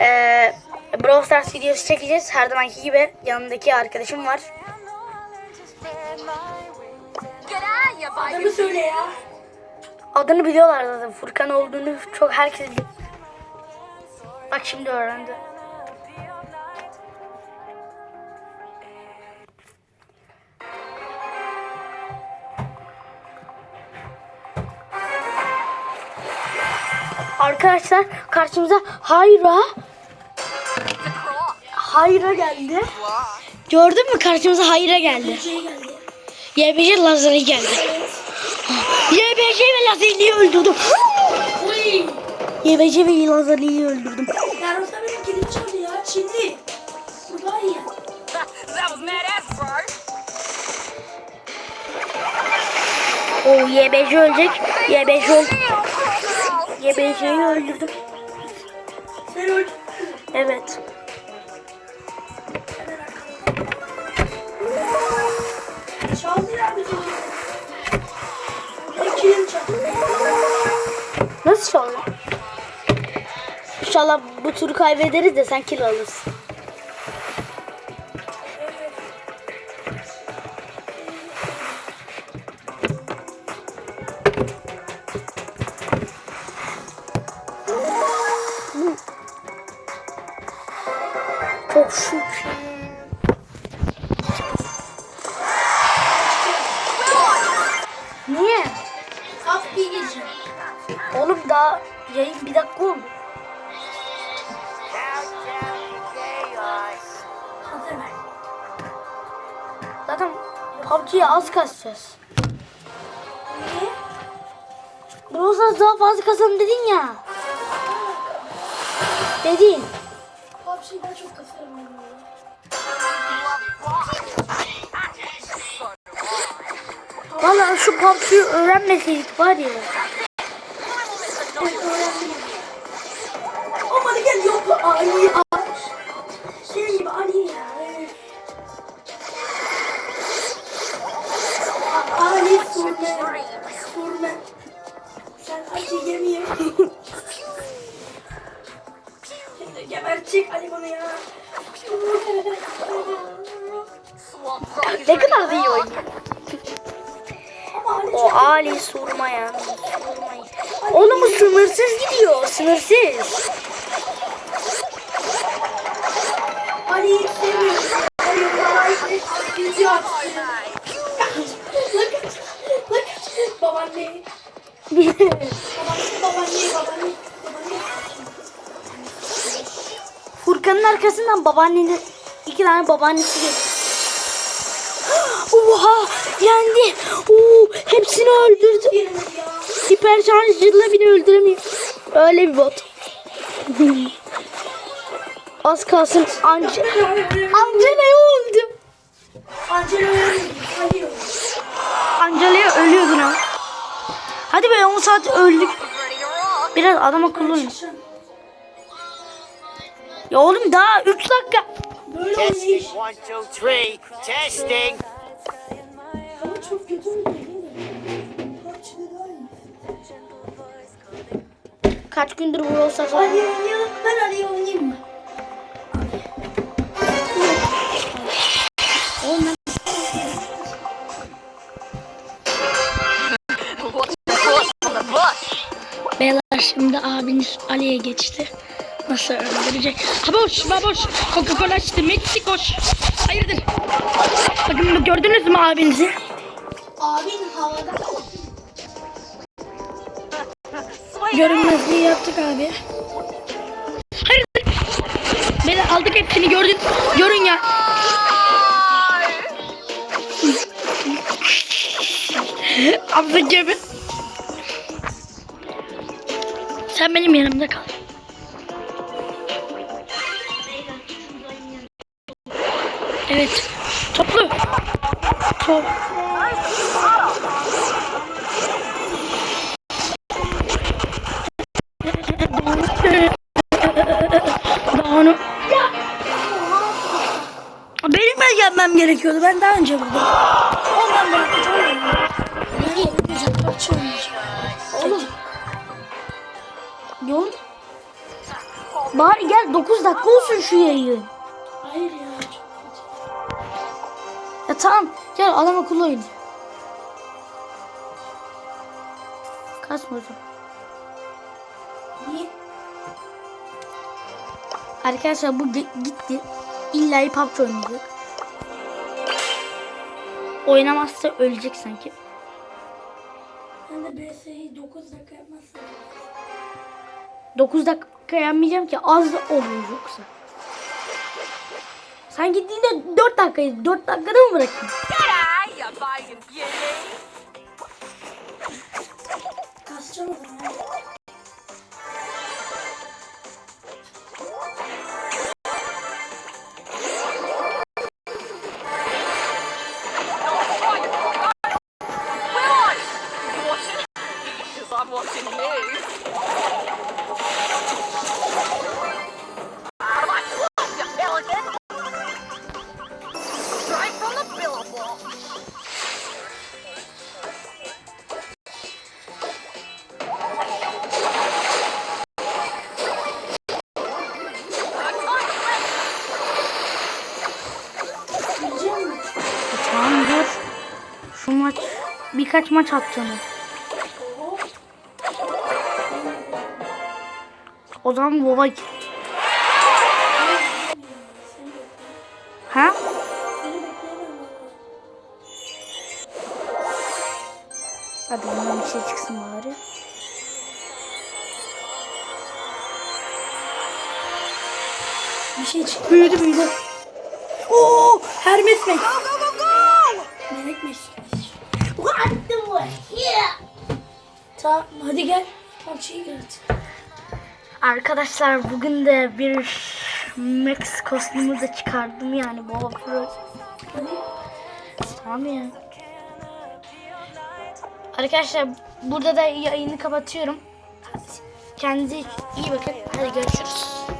Ee, Brawl Stars videosu çekeceğiz. Her zamanki gibi yanındaki arkadaşım var. Adamı söyle ya. Adını biliyorlar zaten. Furkan olduğunu çok herkes biliyor. Bak şimdi öğrendi. Arkadaşlar karşımıza Hayra Hayra geldi. Gördün mü karşımıza Hayra geldi. YBC Lazeri geldi. YBC ve Lazeri'yi öldürdüm. YBC ve Lazeri'yi öldürdüm. Yaros'ta benim kilim çaldı ya. O YBC ölecek. YBC öldü. YBC'yi öldürdüm. Sen öl. Evet. Çaldı ya. Nasıl çaldı? İnşallah bu turu kaybederiz de sen kill alırsın. Yayın bir dakika oldu. Zaten PUBG'ye az kasacağız. Niye? Brosas daha fazla kazan dedin ya. Dedin. PUBG'yi daha çok kasarım ben. Valla şu PUBG'yi öğrenmeseydik var ya. Gebertecek Ali bunu ya. Ne kadar da iyi oynuyor. O Ali sorma ya. Oğlum sınırsız gidiyor. Sınırsız. Furkan'ın arkasından babaannenin iki tane babaannesi geliyor. Oha yendi. Oo, hepsini öldürdü. Hiper şarjıyla bile öldüremiyor. Öyle bir bot. Az kalsın. Angela öldü. Ali öldü. Angela'ya ölüyordun ha. Hadi be 10 saat öldük. Biraz adam akıllı oyna. Ya oğlum daha 3 dakika. Böyle oynayış. Testing, one, two, three. Testing. Ama çok kötü. Kaç gündür bu olsa Ali oynayalım. Ben Ali'yi oynayayım mı? Bush. Beyler şimdi abiniz Ali'ye geçti. Nasıl öldürecek? Ha boş, ha boş. Coca-Cola içti, Meksiko koş. Hayırdır? Bakın gördünüz mü abinizi? Abin havada. Görünmezliği yaptık abi. Hayırdır? Beyler aldık hepsini gördün. Görün ya. Abla gibi. Sen benim yanımda kal. Evet. Toplu. Top. Benim mi gelmem gerekiyordu? Ben daha önce buradayım. Ondan bırakacağım. Oğlum. Yol. Bari gel 9 dakika olsun şu yayın. Hayır. Ya tamam gel adam akıllı oyun. Kasma hocam. Niye? Arkadaşlar bu gi- gitti. İlla PUBG oynayacak. Oynamazsa ölecek sanki. Ben de BS'yi 9 dakika yapmazsam. 9 dakika yenmeyeceğim ki az da olur yoksa. Sen gittiğinde 4 dakikayı 4 dakikada mı bıraktın? Caray, baygın Kasacağım watching me. Şu maç birkaç maç atacağım. O zaman bekliyorum. Ha? Hadi bundan bir şey çıksın bari. Bir şey çıktı. Büyüdü büyüdü. Oo, Hermes Max. Melek Max. What the. Tamam hadi gel. Gir artık. Arkadaşlar bugün de bir Max kostümü de çıkardım yani Pro. Hadi. Tamam ya. Arkadaşlar burada da yayını kapatıyorum. Kendinize iyi bakın. Hadi görüşürüz.